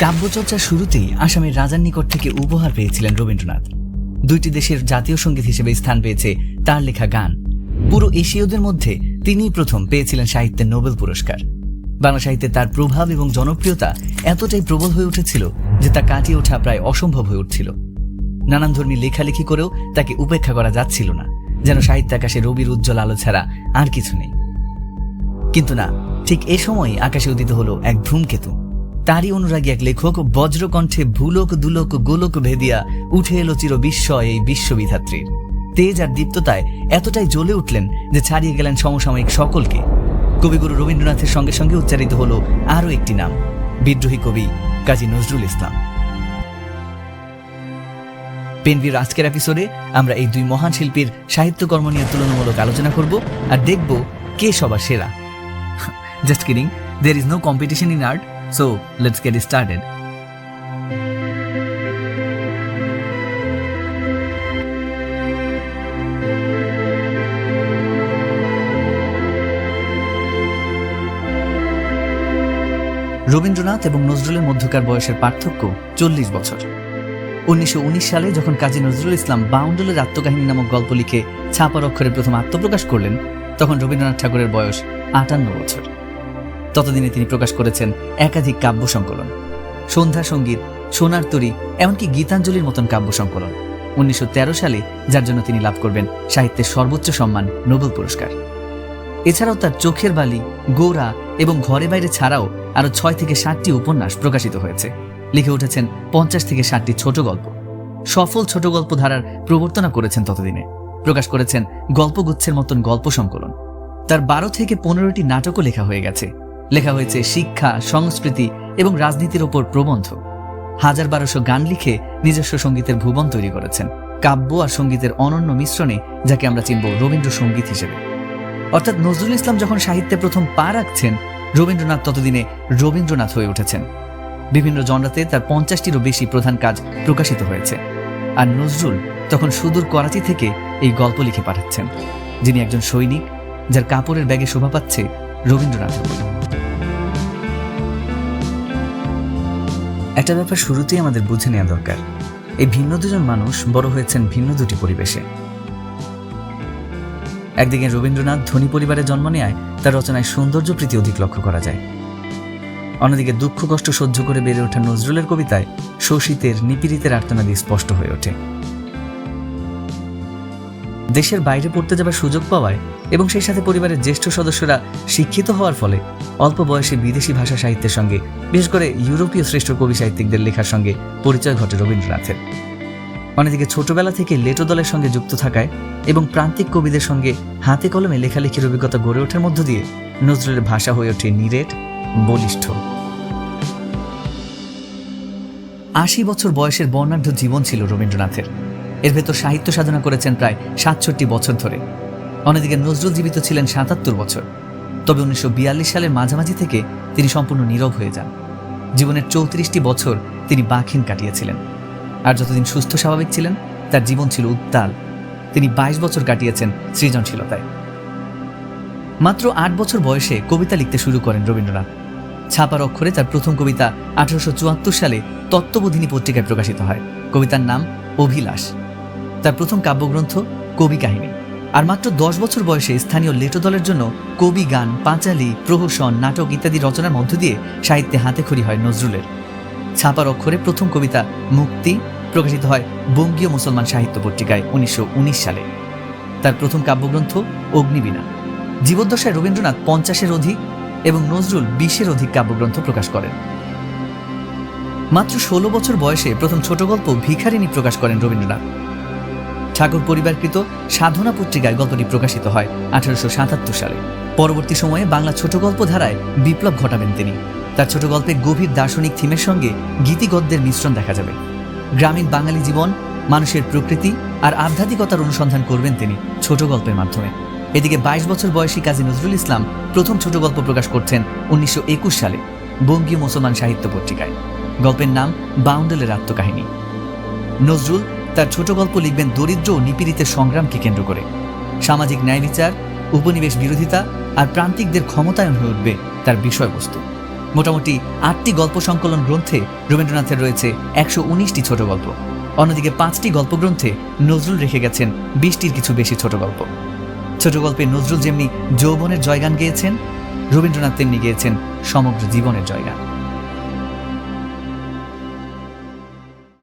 কাব্যচর্চার শুরুতেই আসামের রাজার নিকট থেকে উপহার পেয়েছিলেন রবীন্দ্রনাথ। দুইটি দেশের জাতীয় সংগীত হিসেবে স্থান পেয়েছে তার লেখা গান। পুরো এশীয়দের মধ্যে তিনিই প্রথম পেয়েছিলেন সাহিত্যের নোবেল পুরস্কার। বাংলা সাহিত্যে তার প্রভাব এবং জনপ্রিয়তা এতটাই প্রবল হয়ে উঠেছিল যে তা কাটিয়ে ওঠা প্রায় অসম্ভব হয়ে উঠছিল। নানান ধর্মী লেখালেখি করেও তাকে উপেক্ষা করা যাচ্ছিল না, যেন সাহিত্য আকাশে রবির উজ্জ্বল আলো ছাড়া আর কিছু নেই। কিন্তু না, ঠিক এ সময় আকাশে উদিত হলো এক ধূমকেতু। তারই অনুরাগী এক লেখক বজ্রকণ্ঠে ভুলোক দুলোক গোলক ভেদিয়া উঠে এলো চির বিস্ময় এই বিশ্ববিধাত্রীর। তেজ আর দীপ্ততায় এতটাই জ্বলে উঠলেন যে ছাড়িয়ে গেলেন সমসাময়িক সকলকে। কবিগুরু রবীন্দ্রনাথের সঙ্গে সঙ্গে উচ্চারিত হলো আরও একটি নাম, বিদ্রোহী কবি কাজী নজরুল ইসলাম। পেনভির আজকের এপিসোডে আমরা এই দুই মহান শিল্পীর সাহিত্যকর্ম নিয়ে তুলনামূলক আলোচনা করব আর দেখব কে সবার সেরা। Just kidding there is no competition in art so let's get started Rabindranath এবং নজরুলের মধ্যকার বয়সের পার্থক্য চল্লিশ বছর। উনিশশো উনিশ সালে যখন কাজী নজরুল ইসলাম বাউন্ডলের আত্মকাহিনী নামক গল্প লিখে ছাপার অক্ষরে প্রথম আত্মপ্রকাশ করলেন, তখন রবীন্দ্রনাথ ঠাকুরের বয়স আটান্ন বছর। ততদিনে তিনি প্রকাশ করেছেন একাধিক কাব্য সংকলন। সন্ধ্যা সংগীত, সোনার তরী, এমনকি গীতাঞ্জলির মতন কাব্য সংকলন। উনিশশো তেরো সালে, যার জন্য তিনি লাভ করবেন সাহিত্যের সর্বোচ্চ সম্মান, নোবেল পুরস্কার। এছাড়াও তার চোখের বালি গোরা এবং ঘরে বাইরে ছাড়াও আরও ছয় থেকে ষাটটি উপন্যাস প্রকাশিত হয়েছে। লিখে উঠেছেন পঞ্চাশ থেকে ষাটটি ছোট গল্প। সফল ছোট গল্প ধারার প্রবর্তনা করেছেন ততদিনে। প্রকাশ করেছেন গল্পগুচ্ছের মতন গল্প সংকলন। তার বারো থেকে পনেরোটি নাটকও লেখা হয়ে গেছে। লেখা হয়েছে শিক্ষা, সংস্কৃতি এবং রাজনীতির ওপর প্রবন্ধ। হাজার বারোশো গান লিখে নিজস্ব সঙ্গীতের ভুবন তৈরি করেছেন। কাব্য আর সঙ্গীতের অনন্য মিশ্রণে যাকে আমরা চিনব রবীন্দ্রসঙ্গীত হিসেবে। অর্থাৎ নজরুল ইসলাম যখন সাহিত্যে প্রথম পা রাখছেন, রবীন্দ্রনাথ ততদিনে রবীন্দ্রনাথ হয়ে উঠেছেন। বিভিন্ন জনরাতে তার পঞ্চাশটিরও বেশি প্রধান কাজ প্রকাশিত হয়েছে। আর নজরুল তখন সুদূর করাচি থেকে এই গল্প লিখে পাঠাচ্ছেন। যিনি একজন সৈনিক, যার কাপড়ের ব্যাগে শোভা পাচ্ছে রবীন্দ্রনাথের একটা ব্যাপার শুরুতেই আমাদের বুঝে নেওয়া দরকার। এই ভিন্ন দুজন মানুষ বড় হয়েছেন ভিন্ন দুটি পরিবেশে। একদিকে রবীন্দ্রনাথ ধনী পরিবারে জন্ম নেয় তার রচনায় সৌন্দর্য প্রীতি অধিক লক্ষ্য করা যায়। অন্যদিকে দুঃখ কষ্ট সহ্য করে বেড়ে ওঠা নজরুলের কবিতায় শোষিতের, নিপীড়িতের আর্তনাদি স্পষ্ট হয়ে ওঠে। দেশের বাইরে পড়তে যাবার সুযোগ পাওয়ায় এবং সেই সাথে পরিবারের জ্যেষ্ঠ সদস্যরা শিক্ষিত হওয়ার ফলে অল্প বয়সে বিদেশি ভাষা সাহিত্যের সঙ্গে, বিশেষ করে ইউরোপীয় শ্রেষ্ঠ কবি সাহিত্যিকদের লেখার সঙ্গে পরিচয় ঘটে রবীন্দ্রনাথের। অন্যদিকে ছোটবেলা থেকে লেটো দলের সঙ্গে যুক্ত থাকায় এবং প্রান্তিক কবিদের সঙ্গে হাতে কলমে লেখালেখির অভিজ্ঞতা গড়ে ওঠার মধ্য দিয়ে নজরুলের ভাষা হয়ে ওঠে নিরেট, বলিষ্ঠ। আশি বছর বয়সের বর্ণাঢ্য জীবন ছিল রবীন্দ্রনাথের। এর ভেতর সাহিত্য সাধনা করেছেন প্রায় সাতষট্টি বছর ধরে। অন্যদিকে নজরুল জীবিত ছিলেন সাতাত্তর বছর। তবে উনিশশো বিয়াল্লিশ সালের মাঝামাঝি থেকে তিনি সম্পূর্ণ নীরব হয়ে যান। জীবনের চৌত্রিশটি বছর তিনি বাখিন কাটিয়েছিলেন। আর যতদিন সুস্থ স্বাভাবিক ছিলেন, তার জীবন ছিল উত্তাল। তিনি বাইশ বছর কাটিয়েছেন সৃজনশীলতায়। মাত্র আট বছর বয়সে কবিতা লিখতে শুরু করেন রবীন্দ্রনাথ। ছাপার অক্ষরে তার প্রথম কবিতা আঠারোশো চুয়াত্তর সালে তত্ত্ববোধিনী পত্রিকায় প্রকাশিত হয়। কবিতার নাম অভিলাষ। তার প্রথম কাব্যগ্রন্থ কবি কাহিনী। আর মাত্র দশ বছর বয়সে স্থানীয় লেটো দলের জন্য কবি গান, পাঁচালি, প্রহসন, নাটক ইত্যাদি রচনার মধ্য দিয়ে সাহিত্যে হাতেখড়ি হয় নজরুলের। ছাপার অক্ষরে প্রথম কবিতা মুক্তি প্রকাশিত হয় বঙ্গীয় মুসলমান সাহিত্য পত্রিকায় উনিশশো উনিশ সালে। তার প্রথম কাব্যগ্রন্থ অগ্নিবীণা। জীবদ্দশায় রবীন্দ্রনাথ পঞ্চাশের অধিক এবং নজরুল বিশের অধিক কাব্যগ্রন্থ প্রকাশ করেন। মাত্র ষোলো বছর বয়সে প্রথম ছোট গল্প ভিখারিণী প্রকাশ করেন রবীন্দ্রনাথ। ঠাকুর পরিবারকৃত সাধনা পত্রিকায় গল্পটি প্রকাশিত হয় আঠারোশো সাতাত্তর সালে। পরবর্তী সময়ে বাংলা ছোট গল্প ধারায় বিপ্লব ঘটাবেন তিনি। তার ছোট গল্পে গভীর দার্শনিক থিমের সঙ্গে গীতিগদ্যের মিশ্রণ দেখা যাবে। গ্রামীণ বাঙালি জীবন, মানুষের প্রকৃতি আর আধ্যাত্মিকতার অনুসন্ধান করবেন তিনি ছোট গল্পের মাধ্যমে। এদিকে বাইশ বছর বয়সী কাজী নজরুল ইসলাম প্রথম ছোট গল্প প্রকাশ করছেন উনিশশো একুশ সালে বঙ্গীয় মুসলমান সাহিত্য পত্রিকায়। গল্পের নাম বাউন্ডেলের আত্মকাহিনী। নজরুল তার ছোট গল্প লিখবেন দরিদ্র ও নিপীড়িতের সংগ্রামকে কেন্দ্র করে। সামাজিক ন্যায় বিচার, উপনিবেশ বিরোধিতা আর প্রান্তিকদের ক্ষমতায়ন হয়ে উঠবে তার বিষয়বস্তু। মোটামুটি আটটি গল্প সংকলন গ্রন্থে রবীন্দ্রনাথের রয়েছে একশো উনিশটি ছোট গল্প। অন্যদিকে পাঁচটি গল্প গ্রন্থে নজরুল রেখে গেছেন বিশটির কিছু বেশি ছোট গল্প। ছোট গল্পে নজরুল যেমনি যৌবনের জয়গান গেয়েছেন, রবীন্দ্রনাথ তেমনি গেয়েছেন সমগ্র জীবনের জয়গান।